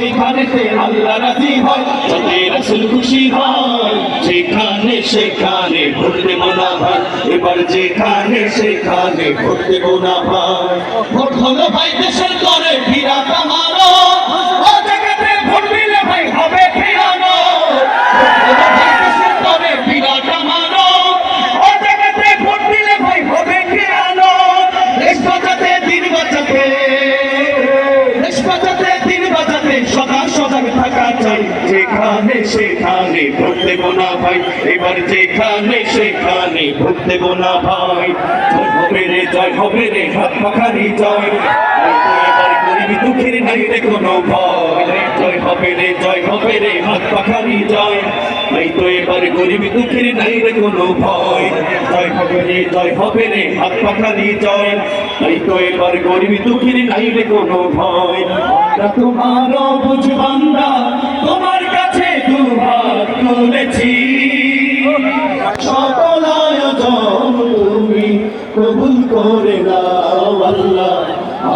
সেখানেতে আল্লাহ রাজি হয় যাতে রাসূল খুশি হয়। যেখানে সেখানে ভোট দেব ভাই এবার যেখানে সেখানে ভোট দেব ভাই ভোট হলো ভাই দেশের চাই যেখানে, সেখানে ভোট দেব ভাই। এবার যেখানে, সেখানে ভোট দেব ভাই। হবে রে, জয় হবে রে, হাত পাখারি জয়। এবার নাই। তো এবার গরিবি দুঃখের নাই রে ভয় জয় হবে রে, জয় হবে রে, হাত পাখারি জয়। এই তো এবার গরিবি দুঃখের নাই রে ভয় তোমার বুঝ কবুল করে নাও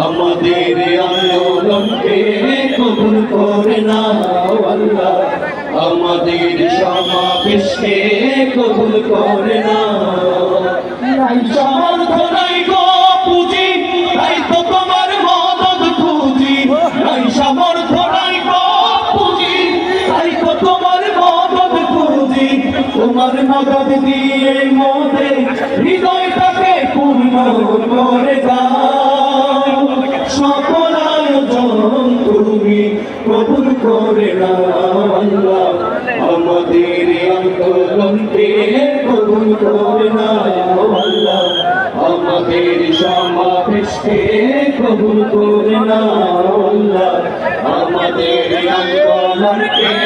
আমাদের আন্দোলনকে কবুল করে নাও আমাদের সমাবেশকে কবুল করে নাও। নাই সমর্থ নাই গো পুঁজি, তাই তো তোমার মদত খুঁজি। নাই সমর্থ নাই গো পুঁজি, তাই তো তোমার মদত খুঁজি। তোমার মদত দিয়ে পূর্ণ করে দাও সকল আয়োজন তুমি কবুল করে আল্লাহ আমাদের আন্দোলনকে কবুল করে আল্লাহ আমাদের সমাবেশকে কবুল করে আল্লাহ আমাদের আন্দোলনকে